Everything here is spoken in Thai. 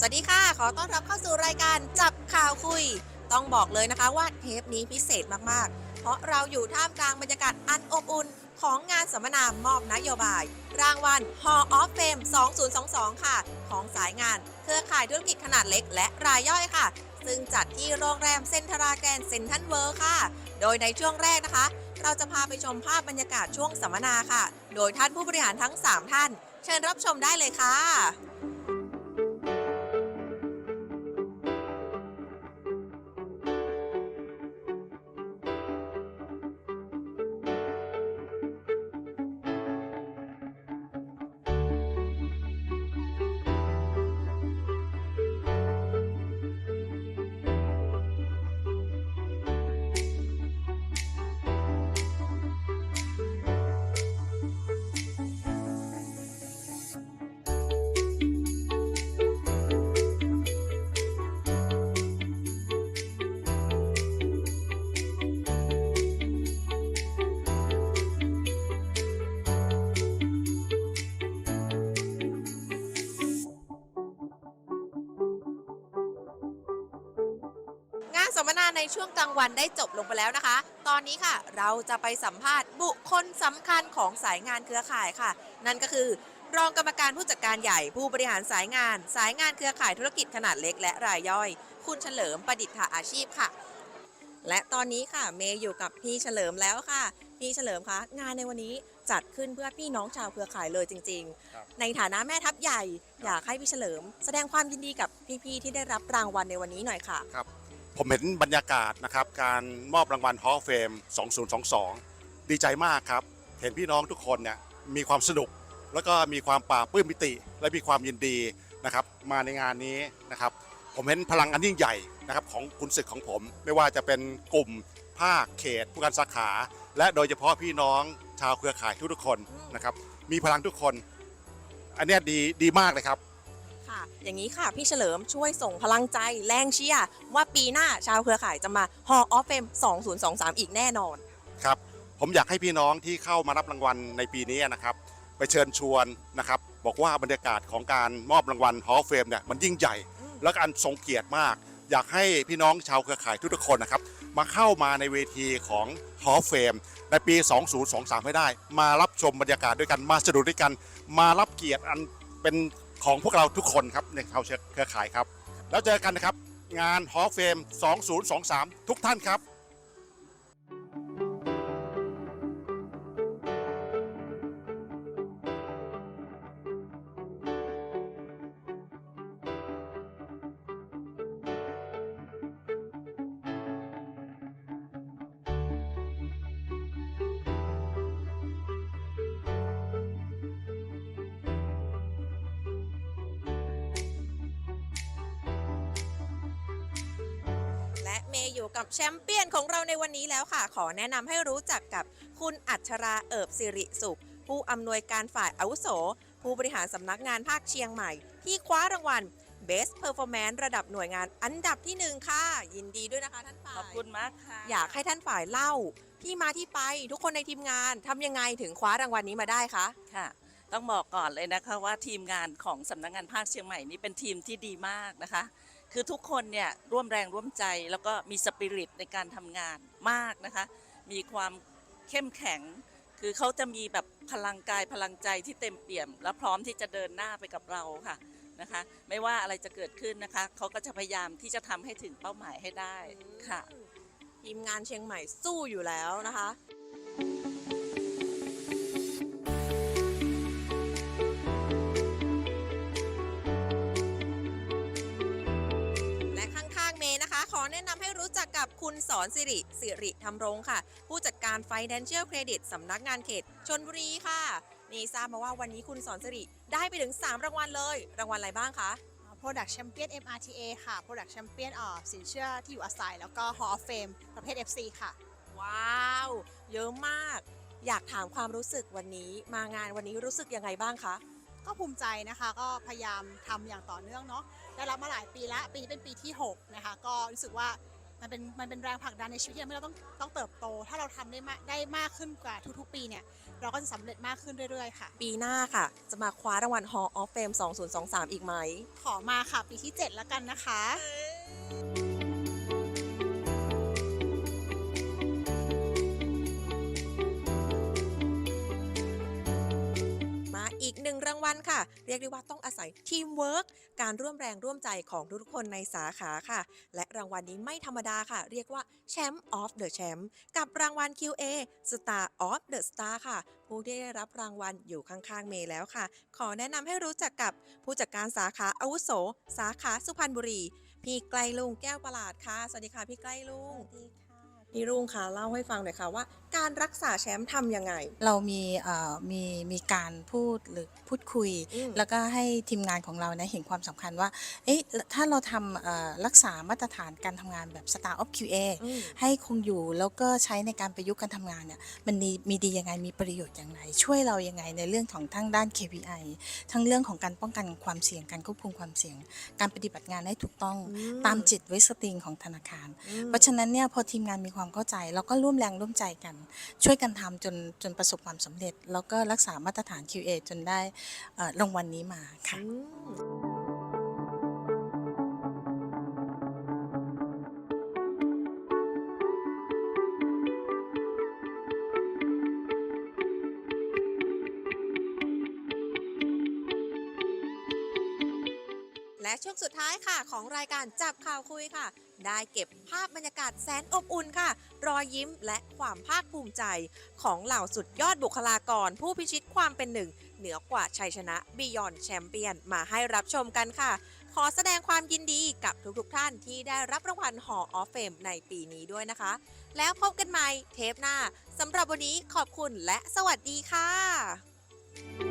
สวัสดีค่ะ ขอต้อนรับเข้าสู่รายการจับข่าวคุย ต้องบอกเลยนะคะว่าเทปนี้พิเศษมากๆ เพราะเราอยู่ท่ามกลางบรรยากาศอันอบอุ่น ของงานสัมมนามอบนโยบาย รางวัล Hall of Fame 2022 ค่ะ ของสายงาน เครือข่ายธุรกิจขนาดเล็กและรายย่อยค่ะ ซึ่งจัดที่โรงแรมเซนทราแกรนด์เซนทันเวิร์ค่ะ โดยในช่วงแรกนะคะ เราจะพาไปชมภาพบรรยากาศช่วงสัมมนาค่ะ โดยท่านผู้บริหารทั้ง 3 ท่าน เชิญรับชมได้เลยค่ะ งานสัมมนาในช่วงกลางวันได้จบลงไปแล้วนะคะ ตอนนี้ค่ะเราจะไปสัมภาษณ์บุคคลสำคัญของสายงานเครือข่ายค่ะ นั่นก็คือ รองกรรมการผู้จัดการใหญ่ผู้บริหารสายงาน สายงานเครือข่ายธุรกิจขนาดเล็กและรายย่อย คุณเฉลิมประดิษฐาอาชีพค่ะ และตอนนี้ค่ะเมย์อยู่กับพี่เฉลิมแล้วค่ะ พี่เฉลิมคะงานในวันนี้จัดขึ้นเพื่อพี่น้องชาวเครือข่ายเลยจริง ครับ ๆ ในฐานะแม่ทัพใหญ่ อยากให้พี่เฉลิม แสดงความยินดีกับพี่ๆที่ได้รับรางวัลในวันนี้หน่อยค่ะ ผมเห็นบรรยากาศนะครับ การมอบรางวัลฮอลเฟม 2022 ดีใจมากครับ เห็นพี่น้องทุกคนเนี่ยมีความสนุก แล้วก็มีความปลาปลื้มปิติ และมีความยินดีนะครับ มาในงานนี้นะครับ ผมเห็นพลังอันยิ่งใหญ่นะครับของคุณศึกของผม ไม่ว่าจะเป็นกลุ่มภาคเขต ผู้การสาขา และโดยเฉพาะพี่น้องชาวเครือข่ายทุกๆคนนะครับ มีพลังทุกคน อันเนี้ยดีดีมากเลยครับ ค่ะ อย่างนี้ค่ะ พี่เฉลิมช่วยส่งพลังใจแรงเชียร์ว่าปีหน้าชาวเครือข่ายจะมา Hall of Fame 2023 อีกแน่นอน ครับ ผมอยากให้พี่น้องที่เข้ามารับรางวัลในปีนี้นะครับ ไปเชิญชวนนะครับ บอกว่าบรรยากาศของการมอบรางวัลฮอลเฟมเนี่ยมันยิ่งใหญ่อืมแล้วก็อันทรงเกียรติมาก อยากให้พี่น้องชาวเครือข่ายทุกๆคนนะครับ มาเข้ามาในเวทีของฮอลเฟมในปี 2023 ให้ได้ มารับชมบรรยากาศด้วยกันมาสนุกด้วยกัน มารับเกียรติอันเป็น ของพวกเราทุกคนครับในชาวเครือข่ายครับ แล้วเจอกันนะครับ งานฮอลเฟม 2023 ทุกท่านครับ กับแชมเปี้ยนของเราในวันนี้แล้วค่ะ ขอแนะนำให้รู้จักกับคุณอัชราเอิบสิริสุข ผู้อำนวยการฝ่ายอาวุโส ผู้บริหารสำนักงานภาคเชียงใหม่ ที่คว้ารางวัล Best Performance ระดับหน่วยงานอันดับที่หนึ่งค่ะ ยินดีด้วยนะคะท่านฝ่ายขอบคุณมากค่ะ อยากให้ท่านฝ่ายเล่า ที่มาที่ไปทุกคนในทีมงานทำยังไงถึงคว้ารางวัลนี้มาได้คะค่ะต้องบอกก่อนเลยนะคะว่าทีมงานของสำนักงานภาคเชียงใหม่นี้เป็นทีมที่ดีมากนะคะ คือทุกคนเนี่ยร่วมแรงร่วมใจแล้วก็มีสปิริตในการทำงานมากนะคะ มีความเข้มแข็ง คือเขาจะมีแบบพลังกายพลังใจที่เต็มเปี่ยม และพร้อมที่จะเดินหน้าไปกับเราค่ะนะคะ ไม่ว่าอะไรจะเกิดขึ้นนะคะเขาก็จะพยายามที่จะทำให้ถึงเป้าหมายให้ได้ค่ะ ทีมงานเชียงใหม่สู้อยู่แล้วนะคะ กกับคุณสอนสิริสิริธรรมรงค์ค่ะ ผู้จัดการ Financial Credit สำนักงานเขตชนบุรีค่ะ นี่ทราบมาว่าวันนี้คุณสอนสิริได้ไปถึง 3 รางวัลเลย รางวัลอะไรบ้างคะ Product Champion MRTA ค่ะ Product Champion เอ่อสินเชื่อที่อยู่อาศัย แล้วก็ Hall of Fame ประเภท FC ค่ะ ว้าว เยอะมาก อยากถามความรู้สึกวันนี้ มางานวันนี้รู้สึกยังไงบ้างคะก็ภูมิใจนะคะก็พยายามทำอย่างต่อเนื่องเนาะได้รับมาหลายปีละปีนี้เป็นปีที่ 6 นะคะ ก็รู้สึกว่า มันเป็นมันเป็นแรงผลักดันในชีวิตที่ทำให้เราต้องต้องเติบโต ถ้าเราทำได้มากได้มากขึ้นกว่าทุกๆ ปีเนี่ย เราก็จะสำเร็จมากขึ้นเรื่อยๆ ค่ะ ปีหน้าค่ะ จะมาคว้ารางวัล Hall of Fame 2023 อีกไหม ขอมาค่ะ ปีที่ 7 แล้วกันนะคะางวัลค่ะ เรียกได้ว่าต้องอาศัยทีมเวิร์กการร่วมแรงร่วมใจของทุกๆคนในสาขาค่ะ และรางวัลนี้ไม่ธรรมดาค่ะ เรียกว่าแชมป์ออฟเดอะแชมป์กับรางวัล QA Star of the Star ค่ะ ผู้ที่ได้รับรางวัลอยู่ข้างๆเมย์แล้วค่ะ ขอแนะนำให้รู้จักกับผู้จัดการสาขาอาวุโส สาขาสุพรรณบุรี พี่ไกลลุงแก้วประหลาดค่ะ สวัสดีค่ะพี่ไกลลุงสวัสดีค่ะ พี่ลุงค่ะเล่าให้ฟังหน่อยค่ะว่าการรักษาแชมป์ทำยังไง เรามีเอ่อมีมีการพูดหรือพูดคุย อืม แล้วก็ให้ทีมงานของเรานะเห็นความสำคัญว่า เอ๊ะถ้าเราทำเอ่อรักษามาตรฐานการทำงานแบบ Star of QA อืม ให้คงอยู่แล้วก็ใช้ในการประยุกต์การทำงานเนี่ยมันมีมีดียังไงมีประโยชน์อย่างไร ช่วยเรายังไงในเรื่องของทั้งด้าน KPI ทั้งเรื่องของการป้องกันความเสี่ยงการควบคุมความเสี่ยง การปฏิบัติงานให้ถูกต้องอืม ตามจิตไว้สตริงของธนาคารอืมเพราะฉะนั้นเนี่ยพอทีมงานมีความเข้าใจเราก็ร่วมแรงร่วมใจกันช่วยกันทำจนจนประสบความสำเร็จ แล้วก็รักษามาตรฐาน QA จนได้รางวัลนี้มาค่ะ ช่วงสุดท้ายค่ะ ของรายการจับข่าวคุยค่ะ ได้เก็บภาพบรรยากาศแสนอบอุ่นค่ะ รอยยิ้มและความภาคภูมิใจ ของเหล่าสุดยอดบุคลากร ผู้พิชิตความเป็นหนึ่ง เหนือกว่าชัยชนะ Beyond Champion มาให้รับชมกันค่ะ ขอแสดงความยินดีกับทุกๆท่านที่ได้รับรางวัล Hall of Fame ในปีนี้ด้วยนะคะ แล้วพบกันใหม่เทปหน้าสำหรับวันนี้ขอบคุณและสวัสดีค่ะ